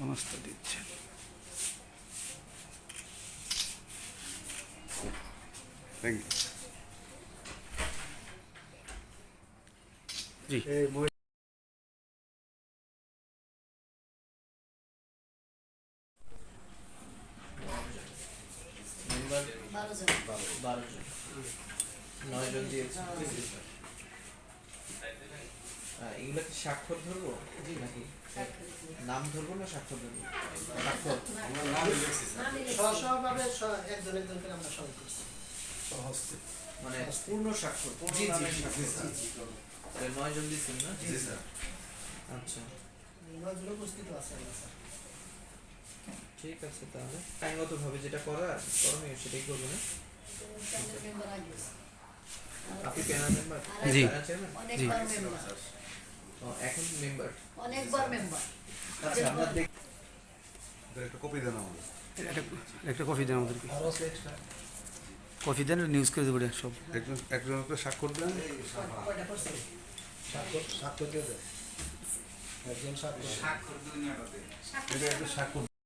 সমস্ত দিচ্ছে। Thank you ji. বারো জন নয় জন দিয়েছে এগুলো কি স্বাক্ষর ধরবো? নাকি? নাম ধরবো না স্বাক্ষর ধরবো? স্বাক্ষর। একজন একজন করে আমরা সবাই করছি। মানে পূর্ণ স্বাক্ষর পূর্ণ জি, জি, জি, নয় জন দিচ্ছেন না? জি স্যার আচ্ছা। নজরুল উপস্থিত আছে স্যার। ঠিক আছে তাহলে। আইনগত ভাবে যেটা করার করণীয় সেটাই করব না? আপনি প্যানেল মেম্বার জি। এখন মেম্বার অনেকবার মেম্বার আচ্ছা একটা কপি দেন আমাদের একটা একটা কফি দেন আমাদেরকে। কফি দেন নিউজ করে দেবো সব। একজন একজন দেন। স্বাক্ষর দেন কয়টা করছে এটা একটা স্বাক্ষর